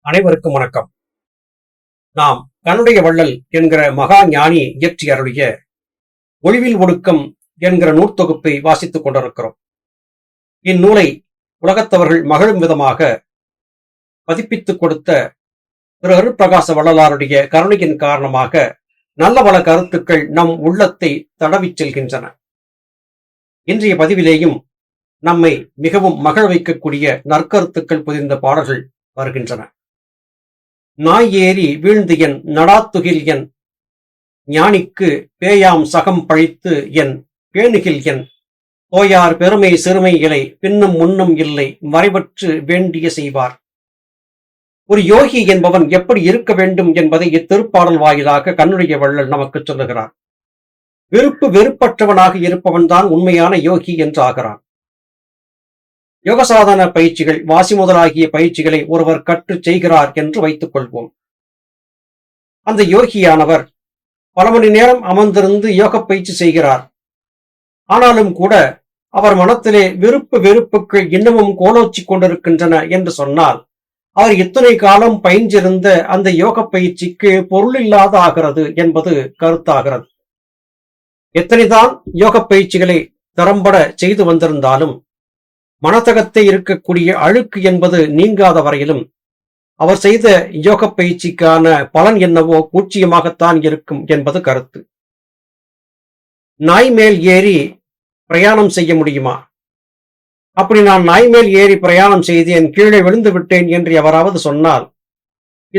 அனைவருக்கும் வணக்கம். நாம் கண்ணுடைய வள்ளல் என்கிற மகா ஞானி இயற்றி அருளிய ஒளிவில் ஒடுக்கம் என்கிற நூற்தொகுப்பை வாசித்துக் கொண்டிருக்கிறோம். இந்நூலை உலகத்தவர்கள் மகிழும் விதமாக பதிப்பித்துக் கொடுத்த திரு அருட்பிரகாச வள்ளலாருடைய கருணையின் காரணமாக நல்ல பல கருத்துக்கள் நம் உள்ளத்தை தடவிச் செல்கின்றன. இன்றைய பதிவிலேயும் நம்மை மிகவும் மகிழ வைக்கக்கூடிய நற்கருத்துக்கள் புதிந்த பாடல்கள் வருகின்றன. நாய் ஏறி வீழ்ந்து என் நடாத்துகில் என் ஞானிக்கு பேயாம் சகம் பழித்து என் பேணுகில் என் தோயார் பெருமை சிறுமை இலை பின்னும் முன்னும் இல்லை மறைவற்று வேண்டிய செய்வார். ஒரு யோகி என்பவன் எப்படி இருக்க வேண்டும் என்பதை இத்திருப்பாடல் வாயிலாக கண்ணுடைய வள்ளல் நமக்கு சொல்லுகிறார். விருப்பு வெறுப்பற்றவனாக இருப்பவன்தான் உண்மையான யோகி என்று ஆகிறான். யோகசாதன பயிற்சிகள் வாசி முதலாகிய பயிற்சிகளை ஒருவர் கற்று செய்கிறார் என்று வைத்துக் கொள்வோம். அந்த யோகியானவர் பல மணி நேரம் அமர்ந்திருந்து யோக பயிற்சி செய்கிறார். ஆனாலும் கூட அவர் மனத்திலே விருப்பு வெறுப்புகள் இன்னமும் கோலோச்சிக் கொண்டிருக்கின்றன என்று சொன்னால் அவர் இத்தனை காலம் பயின்றிருந்த அந்த யோக பயிற்சிக்கு பொருளில்லாத ஆகிறது என்பது கருத்தாகிறது. எத்தனைதான் யோக பயிற்சிகளை திறம்பட செய்து வந்திருந்தாலும் மனத்தகத்தை இருக்கக்கூடிய அழுக்கு என்பது நீங்காத வரையிலும் அவர் செய்த யோக பயிற்சிக்கான பலன் என்னவோ பூச்சியமாகத்தான் இருக்கும் என்பது கருத்து. நாய் மேல் ஏறி பிரயாணம் செய்ய முடியுமா? அப்படி நான் நாய் மேல் ஏறி பிரயாணம் செய்தேன் கீழே விழுந்து விட்டேன் என்று எவராவது சொன்னால்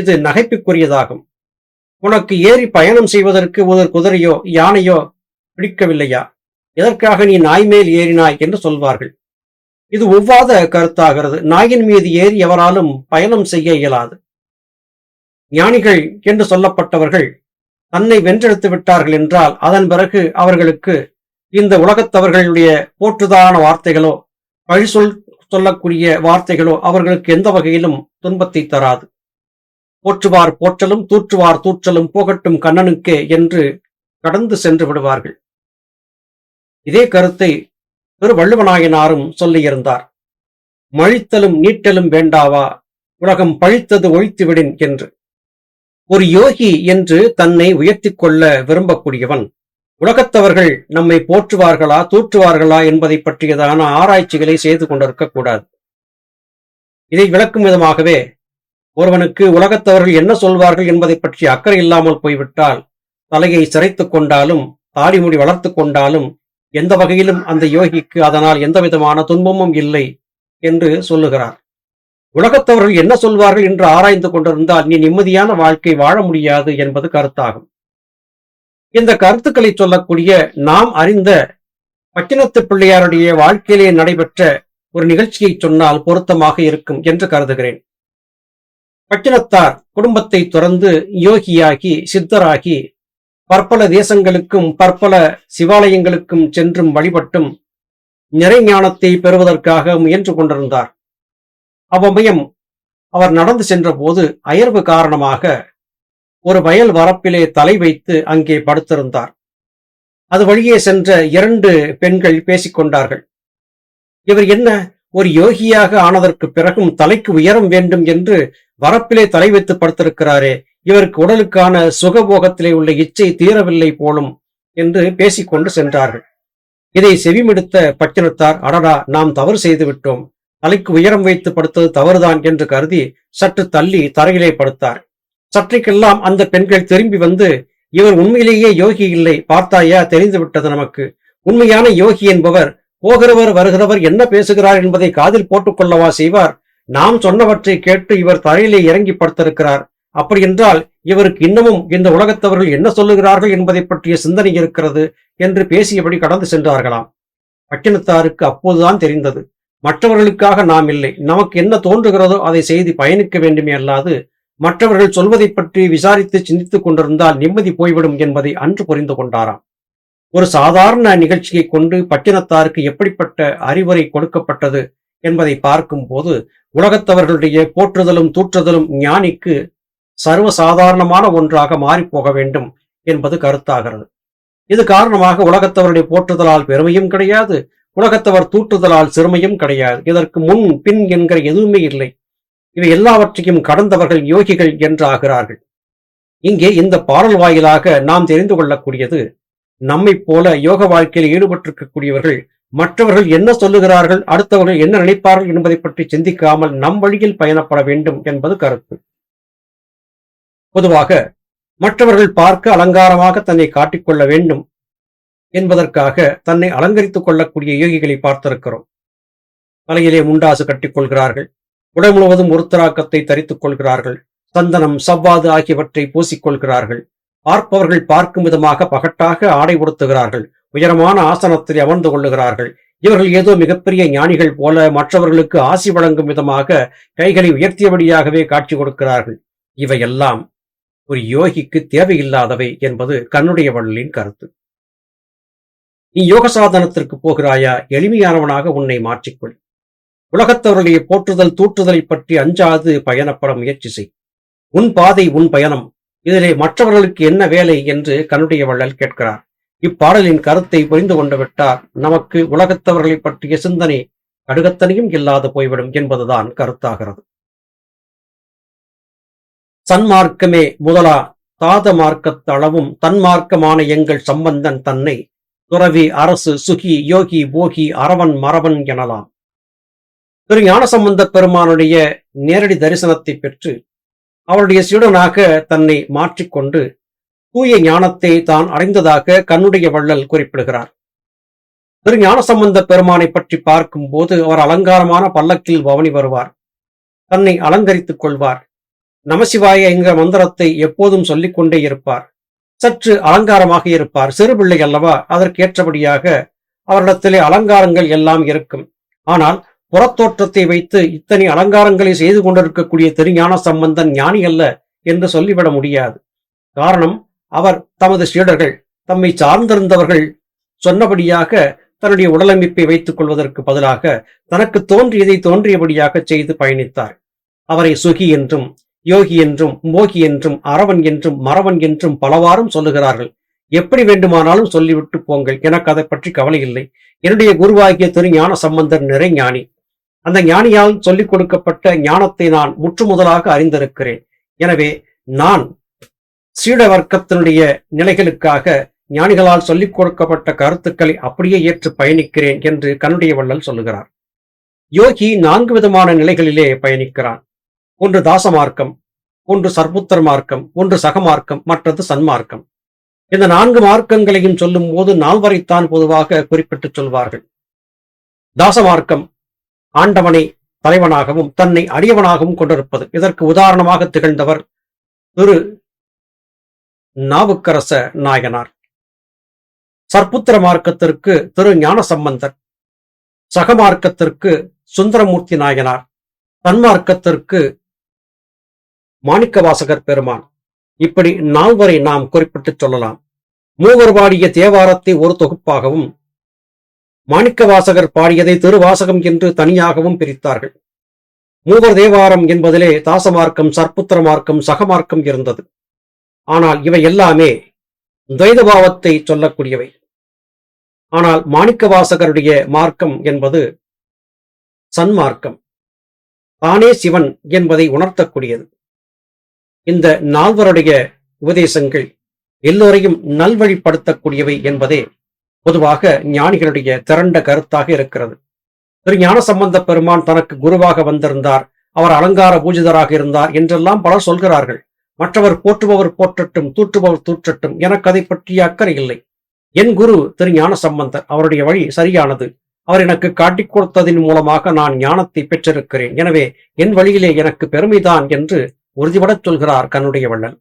இது நகைப்புக்குரியதாகும். உனக்கு ஏறி பயணம் செய்வதற்கு ஒரு குதிரையோ யானையோ பிடிக்கவில்லையா? எதற்காக நீ நாய் மேல் ஏறினாய் என்று சொல்வார்கள். இது ஒவ்வாத கருத்தாகிறது. நாயின் மீது ஏறி எவராலும் பயணம் செய்ய இயலாது. ஞானிகள் என்று சொல்லப்பட்டவர்கள் தன்னை வென்றெடுத்து விட்டார்கள் என்றால் அதன் பிறகு அவர்களுக்கு இந்த உலகத்தவர்களுடைய போற்றுதான வார்த்தைகளோ பழி சொல் சொல்லக்கூடிய வார்த்தைகளோ அவர்களுக்கு எந்த வகையிலும் துன்பத்தை தராது. போற்றுவார் போற்றலும் தூற்றுவார் தூற்றலும் போகட்டும் கண்ணனுக்கே என்று கடந்து சென்று விடுவார்கள். இதே கருத்தை திரு வள்ளுவநாயனாரும் சொல்லியிருந்தார் மழித்தலும் நீட்டலும் வேண்டாவா? உலகம் பழித்தது ஒழித்துவிடின் என்று. ஒரு யோகி என்று தன்னை உயர்த்தி கொள்ள விரும்பக்கூடியவன் உலகத்தவர்கள் நம்மை போற்றுவார்களா தூற்றுவார்களா என்பதை பற்றியதான ஆராய்ச்சிகளை செய்து கொண்டிருக்க கூடாது. இதை விளக்கும் விதமாகவே ஒருவனுக்கு உலகத்தவர்கள் என்ன சொல்வார்கள் என்பதை பற்றி அக்கறை இல்லாமல் போய்விட்டால் தலையை சிரைத்துக் கொண்டாலும் தாடிமுடி வளர்த்து கொண்டாலும் எந்த வகையிலும் அந்த யோகிக்கு அதனால் எந்த விதமான துன்பமும் இல்லை என்று சொல்லுகிறார். உலகத்தவர்கள் என்ன சொல்வார்கள் என்று ஆராய்ந்து கொண்டிருந்தால் நீ நிம்மதியான வாழ்க்கை வாழ முடியாது என்பது கருத்தாகும். இந்த கருத்துக்களை சொல்லக்கூடிய நாம் அறிந்த பச்சினத்து பிள்ளையாருடைய வாழ்க்கையிலே நடைபெற்ற ஒரு நிகழ்ச்சியை சொன்னால் பொருத்தமாக இருக்கும் என்று கருதுகிறேன். பச்சினத்தார் குடும்பத்தை துறந்து யோகியாகி சித்தராகி பற்பல தேசங்களுக்கும் பற்பல சிவாலயங்களுக்கும் சென்றும் வழிபட்டும் நிறைஞானத்தை பெறுவதற்காக முயன்று கொண்டிருந்தார். அவ்வமயம் அவர் நடந்து சென்றபோது அயர்வு காரணமாக ஒரு வயல் வரப்பிலே தலை வைத்து அங்கே படுத்திருந்தார். அது வழியே சென்ற இரண்டு பெண்கள் பேசிக்கொண்டார்கள் இவர் என்ன ஒரு யோகியாக ஆனதற்கு பிறகும் தலைக்கு உயரம் வேண்டும் என்று வரப்பிலே தலை வைத்து படுத்திருக்கிறாரே இவருக்கு உடலுக்கான சுகபோகத்திலே உள்ள இச்சை தீரவில்லை போலும் என்று பேசிக்கொண்டு சென்றார்கள். இதை செவிமெடுத்த பட்டினத்தார் அடடா நாம் தவறு செய்து விட்டோம். தலைக்கு உயரம் வைத்து படுத்தது தவறுதான் என்று கருதி சற்று தள்ளி தரையிலே படுத்தார். சற்றைக்கெல்லாம் அந்த பெண்கள் திரும்பி வந்து இவர் உண்மையிலேயே யோகி இல்லை பார்த்தாயா? தெரிந்து விட்டது நமக்கு. உண்மையான யோகி என்பவர் போகிறவர் வருகிறவர் என்ன பேசுகிறார் என்பதை காதில் போட்டுக்கொள்ளவா செய்வார். நாம் சொன்னவற்றை கேட்டு இவர் தரையிலே இறங்கி படுத்திருக்கிறார். அப்படி என்றால் இவருக்கு இன்னமும் இந்த உலகத்தவர்கள் என்ன சொல்லுகிறார்கள் என்பதை பற்றிய சிந்தனை இருக்கிறது என்று பேசியபடி கடந்து சென்றார்களாம். பட்டினத்தாருக்கு அப்போதுதான் தெரிந்தது மற்றவர்களுக்காக நாம் இல்லை நமக்கு என்ன தோன்றுகிறதோ அதை செய்து பயணிக்க வேண்டுமே அல்லாது மற்றவர்கள் சொல்வதை பற்றி விசாரித்து சிந்தித்துக் கொண்டிருந்தால் நிம்மதி போய்விடும் என்பதை அன்று புரிந்து கொண்டாராம். ஒரு சாதாரண நிகழ்ச்சியை கொண்டு பட்டினத்தாருக்கு எப்படிப்பட்ட அறிவுரை கொடுக்கப்பட்டது என்பதை பார்க்கும்போது உலகத்தவர்களுடைய போற்றுதலும் தூற்றுதலும் ஞானிக்கு சர்வசாதாரணமான ஒன்றாக மாறிப்போக வேண்டும் என்பது கருத்தாகிறது. இது காரணமாக உலகத்தவருடைய போற்றுதலால் பெருமையும் கிடையாது உலகத்தவர் தூற்றுதலால் சிறுமையும் கிடையாது. இதற்கு முன் பின் என்கிற எதுவுமே இல்லை. இவை எல்லாவற்றையும் கடந்தவர்கள் யோகிகள் என்று ஆகிறார்கள் இங்கே இந்த பாடல் வாயிலாக நாம் தெரிந்து கொள்ளக்கூடியது நம்மைப் போல யோக வாழ்க்கையில் ஈடுபட்டிருக்கக்கூடியவர்கள் மற்றவர்கள் என்ன சொல்லுகிறார்கள் அடுத்தவர்கள் என்ன நினைப்பார்கள் என்பதை பற்றி சிந்திக்காமல் நம் வழியில் பயணப்பட வேண்டும் என்பது கருத்து. பொதுவாக மற்றவர்கள் பார்க்க அலங்காரமாக தன்னை காட்டிக்கொள்ள வேண்டும் என்பதற்காக தன்னை அலங்கரித்துக் கொள்ளக்கூடிய யோகிகளை பார்த்திருக்கிறோம். தலையிலே முண்டாசு கட்டிக்கொள்கிறார்கள். உடல் முழுவதும் ஒருத்தராக்கத்தை தரித்துக் கொள்கிறார்கள். சந்தனம் சவ்வாது ஆகியவற்றை பூசிக்கொள்கிறார்கள். பார்ப்பவர்கள் பார்க்கும் விதமாக பகட்டாக ஆடை உடுத்துகிறார்கள். உயரமான ஆசனத்தில் அமர்ந்து கொள்ளுகிறார்கள். இவர்கள் ஏதோ மிகப்பெரிய ஞானிகள் போல மற்றவர்களுக்கு ஆசி வழங்கும் விதமாக கைகளை உயர்த்தியபடியாகவே காட்சி கொடுக்கிறார்கள். இவையெல்லாம் ஒரு யோகிக்கு தேவையில்லாதவை என்பது கண்ணுடைய வள்ளலின் கருத்து. நீ யோக சாதனத்திற்கு போகிறாயா? எளிமையானவனாக உன்னை மாற்றிக்கொள். உலகத்தவர்களுடைய போற்றுதல் தூற்றுதலை பற்றி அஞ்சாது பயணப்பட முயற்சி செய். உன் பாதை உன் பயணம். இதிலே மற்றவர்களுக்கு என்ன வேலை என்று கண்ணுடைய வள்ளல் கேட்கிறார். இப்பாடலின் கருத்தை புரிந்து கொண்டு விட்டார் நமக்கு உலகத்தவர்களை பற்றிய சிந்தனை கடுகத்தனையும் இல்லாது போய்விடும் என்பதுதான் கருத்தாகிறது. சன்மார்க்கமே முதலா தாத மார்க்கத்தளவும் தன்மார்க்கமான எங்கள் சம்பந்தன் தன்னை துறவி அரசு சுகி யோகி போகி அரவன் மரவன் எனலாம். திரு ஞானசம்பந்த பெருமானுடைய நேரடி தரிசனத்தை பெற்று அவருடைய சீடனாக தன்னை மாற்றிக்கொண்டு தூய ஞானத்தை தான் அடைந்ததாக கண்ணுடைய வள்ளல் குறிப்பிடுகிறார். திரு ஞானசம்பந்த பெருமானை பற்றி பார்க்கும்போது அவர் அலங்காரமான பல்லக்கில் பவனி வருவார். தன்னை அலங்கரித்துக் கொள்வார். நமசிவாய என்கிற மந்திரத்தை எப்போதும் சொல்லிக்கொண்டே இருப்பார். சற்று அலங்காரமாக இருப்பார். சிறு பிள்ளை அல்லவா? அதற்கேற்றபடியாக அவரிடத்திலே அலங்காரங்கள் எல்லாம் இருக்கும். ஆனால் புறத்தோற்றத்தை வைத்து இத்தனை அலங்காரங்களை செய்து கொண்டிருக்கக்கூடிய திருஞான சம்பந்தன் ஞானி அல்ல என்று சொல்லிவிட முடியாது. காரணம் அவர் தமது சீடர்கள் தம்மை சார்ந்திருந்தவர்கள் சொன்னபடியாக தன்னுடைய உடலமைப்பை வைத்துக் கொள்வதற்கு பதிலாக தனக்கு தோன்றியதை தோன்றியபடியாக செய்து பயணித்தார். அவரை சுகி என்றும் யோகி என்றும் மோகி என்றும் அரவன் என்றும் மரவன் என்றும் பலவாறும் சொல்லுகிறார்கள். எப்படி வேண்டுமானாலும் சொல்லிவிட்டு போங்கள். எனக்கு அதை பற்றி கவலை இல்லை. என்னுடைய குருவாகிய திரு ஞான சம்பந்தர் நிறை ஞானி. அந்த ஞானியால் சொல்லிக் கொடுக்கப்பட்ட ஞானத்தை நான் முற்று முதலாக அறிந்திருக்கிறேன். எனவே நான் சீட வர்க்கத்தினுடைய நிலைகளுக்காக ஞானிகளால் சொல்லிக் கொடுக்கப்பட்ட கருத்துக்களை அப்படியே ஏற்று பயணிக்கிறேன் என்று கண்ணுடைய வள்ளல் சொல்லுகிறார். யோகி நான்கு விதமான நிலைகளிலே பயணிக்கிறான். ஒன்று தாசமார்க்கம் ஒன்று சர்புத்தர் மார்க்கம் ஒன்று சகமார்க்கம் மற்றது சன்மார்க்கம். இந்த நான்கு மார்க்கங்களையும் சொல்லும் போது நால்வரைத்தான் பொதுவாக குறிப்பிட்டு சொல்வார்கள். தாசமார்க்கம் ஆண்டவனை தலைவனாகவும் தன்னை அடியவனாகவும் கொண்டிருப்பது. இதற்கு உதாரணமாக திகழ்ந்தவர் திரு. நாவுக்கரச நாயனார். சர்புத்திர மார்க்கத்திற்கு திரு. ஞான சம்பந்தர் சகமார்க்கத்திற்கு சுந்தரமூர்த்தி நாயனார். தன்மார்க்கத்திற்கு மாணிக்கவாசகர் பெருமான். இப்படி நால்வரை நாம் குறிப்பிட்டு சொல்லலாம். மூவர் பாடிய தேவாரத்தை ஒரு தொகுப்பாகவும் மாணிக்கவாசகர் பாடியதை திருவாசகம் என்று தனியாகவும் பிரித்தார்கள். மூவர் தேவாரம் என்பதிலே தாசமார்க்கம் சர்ப்புத்திர மார்க்கம் சகமார்க்கம் இருந்தது. ஆனால் இவை எல்லாமே துவைதபாவத்தை சொல்லக்கூடியவை. ஆனால் மாணிக்கவாசகருடைய மார்க்கம் என்பது சன்மார்க்கம். தானே சிவன் என்பதை உணர்த்தக்கூடியது. இந்த நால்வருடைய உபதேசங்கள் எல்லோரையும் நல்வழிப்படுத்தக்கூடியவை என்பதே பொதுவாக ஞானிகளுடைய திரண்ட கருத்தாக இருக்கிறது. திரு ஞான சம்பந்த பெருமான் தனக்கு குருவாக வந்திருந்தார். அவர் அலங்கார பூஜிதராக இருந்தார் என்றெல்லாம் பலர் சொல்கிறார்கள். மற்றவர் போற்றுபவர் போற்றட்டும் தூற்றுபவர் தூற்றட்டும் எனக்கு அதை பற்றிய அக்கறை இல்லை. என் குரு திரு ஞான சம்பந்தர் அவருடைய வழி சரியானது. அவர் எனக்கு காட்டிக் கொடுத்ததின் மூலமாக நான் ஞானத்தை பெற்றிருக்கிறேன். எனவே என் வழியிலே எனக்கு பெருமைதான் என்று உறுதிபடச் சொல்கிறார் கண்ணுடைய வள்ளல்.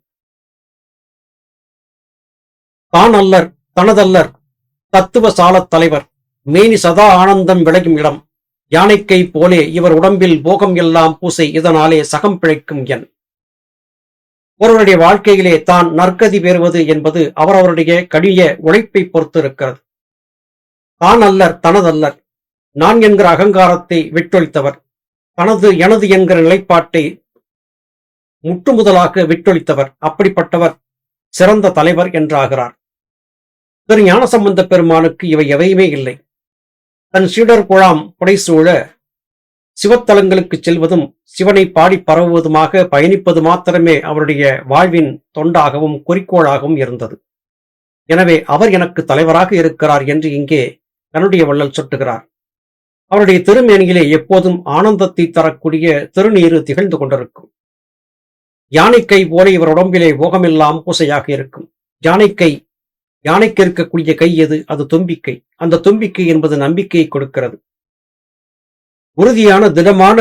தான் அல்லர் தனதல்லர் தத்துவ சாலத் தலைவர் மேனி சதா ஆனந்தம் விளையும் இடம் யானைக்கை போலே இவர் உடம்பில் போகம் எல்லாம் பூசை இதனாலே சகம் பிழைக்கும் என். ஒருவருடைய வாழ்க்கையிலே தான் நற்கதி பெறுவது என்பது அவரவருடைய கடிய உழைப்பை பொறுத்து இருக்கிறது தான் அல்லர் தனதல்லர் நான் என்கிற அகங்காரத்தை விட்டொழித்தவர் தனது எனது என்கிற நிலைப்பாட்டை முற்றுமுதலாக விட்டொழித்தவர் அப்படிப்பட்டவர் சிறந்த தலைவர் என்றாகிறார். திரு ஞானசம்பந்த பெருமானுக்கு இவை எவையுமே இல்லை. தன் சீடர் குழாம் புடைசூழ சிவத்தலங்களுக்கு செல்வதும் சிவனை பாடி பரவுவதுமாக பயணிப்பது மாத்திரமே அவருடைய வாழ்வின் தொண்டாகவும் குறிக்கோளாகவும் இருந்தது. எனவே அவர் எனக்கு தலைவராக இருக்கிறார் என்று இங்கே தன்னுடைய வள்ளல் சொட்டுகிறார். அவருடைய திருமேனியிலே எப்போதும் ஆனந்தத்தை தரக்கூடிய திருநீரு திகழ்ந்து கொண்டிருக்கும். யானைக்கை போல இவர் உடம்பிலே போகமெல்லாம் பூசையாக இருக்கும். யானைக்கை யானைக்கு இருக்கக்கூடிய கை எது? அது தும்பிக்கை. அந்த தும்பிக்கை என்பது நம்பிக்கையை கொடுக்கிறது. உறுதியான திடமான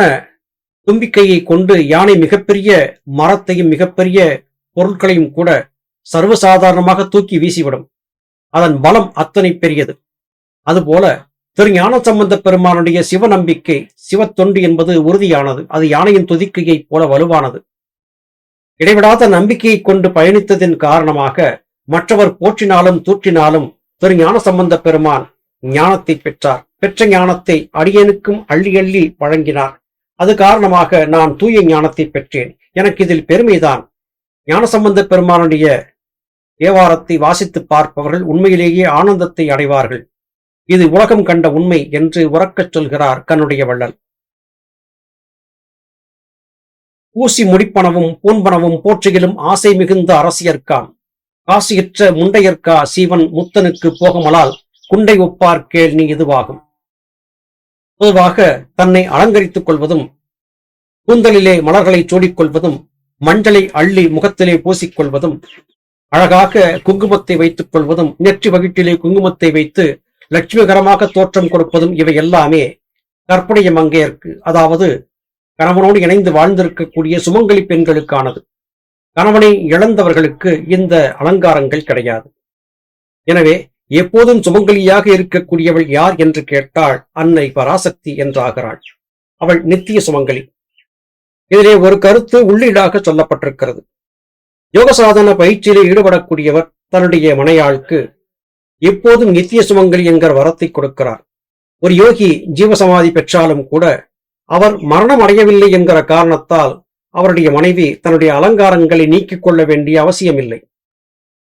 தும்பிக்கையை கொண்டு யானை மிகப்பெரிய மரத்தையும் மிகப்பெரிய பொருட்களையும் கூட சர்வசாதாரணமாக தூக்கி வீசிவிடும். அதன் பலம் அத்தனை பெரியது. அதுபோல திரு ஞான சம்பந்த பெருமானுடைய சிவ நம்பிக்கை சிவத்தொண்டு என்பது உறுதியானது. அது யானையின் துதிக்கையைப் போல வலுவானது. இடைவிடாத நம்பிக்கையை கொண்டு பயணித்ததின் காரணமாக மற்றவர் போற்றினாலும் தூற்றினாலும் திரு ஞான சம்பந்த பெருமான் ஞானத்தை பெற்றார். பெற்ற ஞானத்தை அடியனுக்கும் அள்ளி அள்ளி வழங்கினார். அது காரணமாக நான் தூய ஞானத்தை பெற்றேன். எனக்கு இதில் பெருமைதான். ஞானசம்பந்த பெருமானுடைய தேவாரத்தை வாசித்து பார்ப்பவர்கள் உண்மையிலேயே ஆனந்தத்தை அடைவார்கள். இது உலகம் கண்ட உண்மை என்று உறக்கச் சொல்கிறார் கண்ணுடைய வள்ளல். ஊசி முடிப்பனவும் பூன்பனவும் போற்றுகிலும் ஆசை மிகுந்த அரசியற்கான் காசியற்ற முண்டையற்கா சீவன் முத்தனுக்கு போகமலால் குண்டை ஒப்பார் கேள் நீ இதுவாகும். பொதுவாக தன்னை அலங்கரித்துக் கொள்வதும் கூந்தலிலே மலர்களை சூடிக்கொள்வதும் மஞ்சளை அள்ளி முகத்திலே பூசிக்கொள்வதும் அழகாக குங்குமத்தை வைத்துக் கொள்வதும் நெற்றி வகிட்டிலே குங்குமத்தை வைத்து லட்சுமிகரமாக தோற்றம் கொடுப்பதும் இவை எல்லாமே கற்புடைய மங்கையர்க்கு அதாவது கணவனோடு இணைந்து வாழ்ந்திருக்கக்கூடிய சுமங்கலி பெண்களுக்கானது. கணவனை இழந்தவர்களுக்கு இந்த அலங்காரங்கள் கிடையாது. எனவே எப்போதும் சுமங்கலியாக இருக்கக்கூடியவள் யார் என்று கேட்டால் அன்னை பராசக்தி என்றாகிறாள். அவள் நித்திய சுமங்கலி. இதிலே ஒரு கருத்து உள்ளீடாக சொல்லப்பட்டிருக்கிறது. யோக சாதன பயிற்சியிலே ஈடுபடக்கூடியவர் தன்னுடைய மனையாளுக்கு எப்போதும் நித்திய சுமங்கலி என்கிற வரத்தை கொடுக்கிறார். ஒரு யோகி ஜீவசமாதி பெற்றாலும் கூட அவர் மரணம் அடையவில்லை என்கிற காரணத்தால் அவருடைய மனைவி தன்னுடைய அலங்காரங்களை நீக்கிக் கொள்ள வேண்டிய அவசியமில்லை.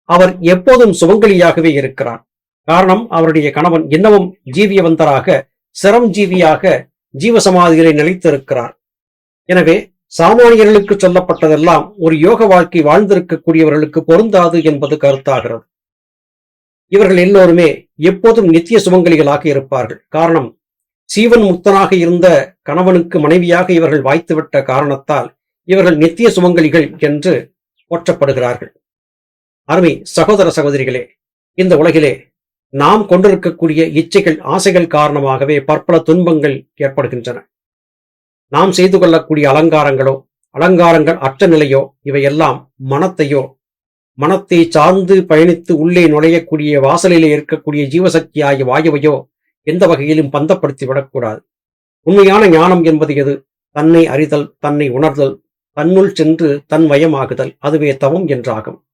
அவர் எப்போதும் சுமங்கலியாகவே இருக்கிறார். காரணம் அவருடைய கணவன் இன்னமும் ஜீவியவந்தராக சிரம் ஜீவியாக ஜீவசமாதிகளை நிலைத்திருக்கிறார். எனவே சாமானியர்களுக்கு சொல்லப்பட்டதெல்லாம் ஒரு யோக வாழ்க்கை வாழ்ந்திருக்கக்கூடியவர்களுக்கு பொருந்தாது என்பது கருத்தாகிறது. இவர்கள் எல்லோருமே எப்போதும் நித்திய சுமங்கலிகளாக இருப்பார்கள். காரணம் சீவன் முக்தனாக இருந்த கணவனுக்கு மனைவியாக இவர்கள் வாய்த்துவிட்ட காரணத்தால் இவர்கள் நித்திய சுமங்கலிகள் என்று போற்றப்படுகிறார்கள். அருமை சகோதர சகோதரிகளே இந்த உலகிலே நாம் கொண்டிருக்கக்கூடிய இச்சைகள் ஆசைகள் காரணமாகவே பற்பல துன்பங்கள் ஏற்படுகின்றன. நாம் செய்து கொள்ளக்கூடிய அலங்காரங்களோ அலங்காரங்கள் அற்ற நிலையோ இவையெல்லாம் மனத்தையோ மனத்தை சார்ந்து பயணித்து உள்ளே நுழையக்கூடிய வாசலிலே இருக்கக்கூடிய ஜீவசக்தி ஆகிய வாயுவையோ எந்த வகையிலும் பந்தப்படுத்தி விடக்கூடாது. உண்மையான ஞானம் என்பது எது? தன்னை அறிதல் தன்னை உணர்தல் தன்னுள் சென்று தன் வயமாகுதல் அதுவே தவம் என்றாகும்.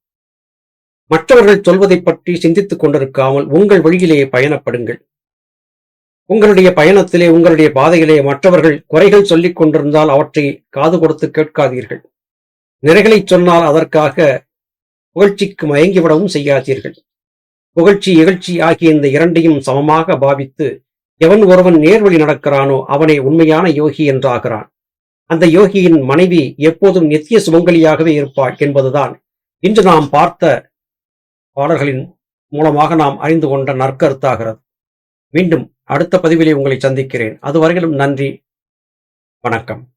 மற்றவர்கள் சொல்வதைப் பற்றி சிந்தித்துக் கொண்டிருக்காமல் உங்கள் வழியிலே பயணப்படுங்கள். உங்களுடைய பயணத்திலே உங்களுடைய பாதையிலே மற்றவர்கள் குறைகள் சொல்லிக் கொண்டிருந்தால் அவற்றை காது கொடுத்து கேட்காதீர்கள். நிறைகளை சொன்னால் அதற்காக புகழ்ச்சிக்கு மயங்கிவிடவும் செய்யாதீர்கள். புகழ்ச்சி இகழ்ச்சி ஆகிய இந்த இரண்டையும் சமமாக பாவித்து எவன் ஒருவன் நேர்வழி நடக்கிறானோ அவனே உண்மையான யோகி என்றாகிறான். அந்த யோகியின் மனைவி எப்போதும் நித்திய சுமங்கலியாகவே இருப்பாள் என்பதுதான் இன்று நாம் பார்த்த பாடல்களின் மூலமாக நாம் அறிந்து கொண்ட நற்கருத்தாகிறது. மீண்டும் அடுத்த பதிவிலே உங்களை சந்திக்கிறேன். அதுவரையிலும் நன்றி வணக்கம்.